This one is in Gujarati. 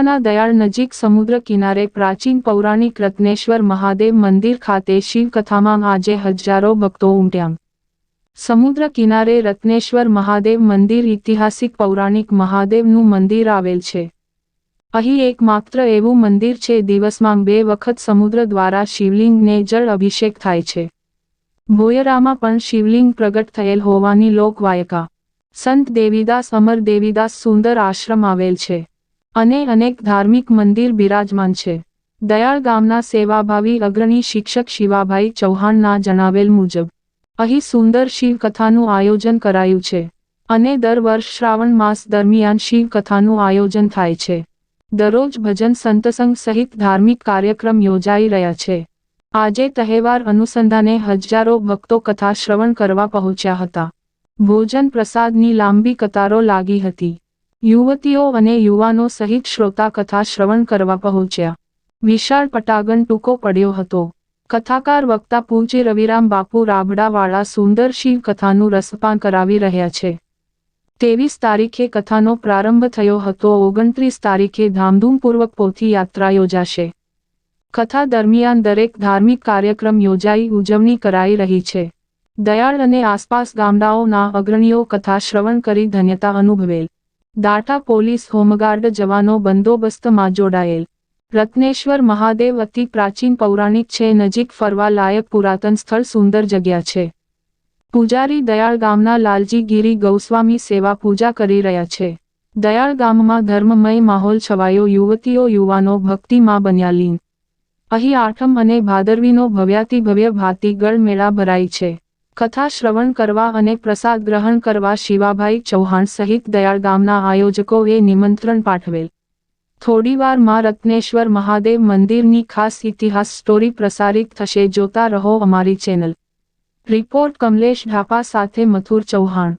તાલુકાના દયાળ નજીક સમુદ્ર કિનારે પ્રાચીન પૌરાણિક રત્નેશ્વર મહાદેવ મંદિર ખાતે શિવકથામાં આજે હજારો ભક્તો ઉમટ્યા. સમુદ્ર કિનારે રત્નેશ્વર મહાદેવ મંદિર ઐતિહાસિક પૌરાણિક મહાદેવનું મંદિર આવેલ છે. અહીં એકમાત્ર એવું મંદિર છે, દિવસમાં બે વખત સમુદ્ર દ્વારા શિવલિંગને જળ અભિષેક થાય છે. ભોયરામાં પણ શિવલિંગ પ્રગટ થયેલ હોવાની લોકવાયકા. સંત દેવીદાસ અમર દેવીદાસ સુંદર આશ્રમ આવેલ છે. અને અનેક ધાર્મિક મંદિર બિરાજમાન છે. દયાળ ગામના સેવાભાવી અગ્રણી શિક્ષક શિવાભાઈ ચૌહાણના જણાવેલ મુજબ, અહીં સુંદર શિવકથાનું આયોજન કરાયું છે અને દર વર્ષ શ્રાવણ માસ દરમિયાન શિવકથાનું આયોજન થાય છે. દરરોજ ભજન સંતસંગ સહિત ધાર્મિક કાર્યક્રમ યોજાઈ રહ્યા છે. આજે તહેવાર અનુસંધાને હજારો ભક્તો કથા શ્રવણ કરવા પહોંચ્યા હતા. ભોજન પ્રસાદની લાંબી કતારો લાગી હતી. યુવતીઓ અને યુવાનો સહિત શ્રોતા કથા શ્રવણ કરવા પહોંચ્યા. વિશાળ પટાગણ ટૂંકો પડ્યો હતો. કથાકાર વક્તા પૂજ્ય રવિરામ બાપુ રાબડાવાળા સુંદર કથાનું રસપાન કરાવી રહ્યા છે. ત્રેવીસ તારીખે કથાનો પ્રારંભ થયો હતો. ઓગણત્રીસ તારીખે ધામધૂમપૂર્વક પોથી યાત્રા યોજાશે. કથા દરમિયાન દરેક ધાર્મિક કાર્યક્રમ યોજાઈ ઉજવણી કરાઈ રહી છે. દયાળ અને આસપાસ ગામડાઓના અગ્રણીઓ કથા શ્રવણ કરી ધન્યતા અનુભવેલ. દાટા પોલીસ હોમગાર્ડ જવાનો બંદોબસ્તમાં જોડાયેલ. રત્નેશ્વર મહાદેવ અતિ પ્રાચીન પૌરાણિક છે, નજીક ફરવા લાયક પુરાતન સ્થળ સુંદર જગ્યા છે. પૂજારી દયાળ ગામના લાલજી ગીરી ગૌસ્વામી સેવા પૂજા કરી રહ્યા છે. દયાળ ગામમાં ધર્મમય માહોલ છવાયો, યુવતીઓ, યુવાનો, ભક્તિમાં બન્યા લીન. અહીં આઠમ અને ભાદરવીનો ભવ્યાતિ ભવ્ય ભાતીગળ મેળા ભરાય છે. કથા શ્રવણ કરવા અને પ્રસાદ ગ્રહણ કરવા શિવાભાઈ ચૌહાણ સહિત દયાળ ગામના આયોજકોએ નિમંત્રણ પાઠવેલ. થોડીવારમાં રત્નેશ્વર મહાદેવ મંદિરની ખાસ ઇતિહાસ સ્ટોરી પ્રસારિત થશે. જોતા રહો અમારી ચેનલ રિપોર્ટ કમલેશ ઢાપા સાથે મથુર ચૌહાણ.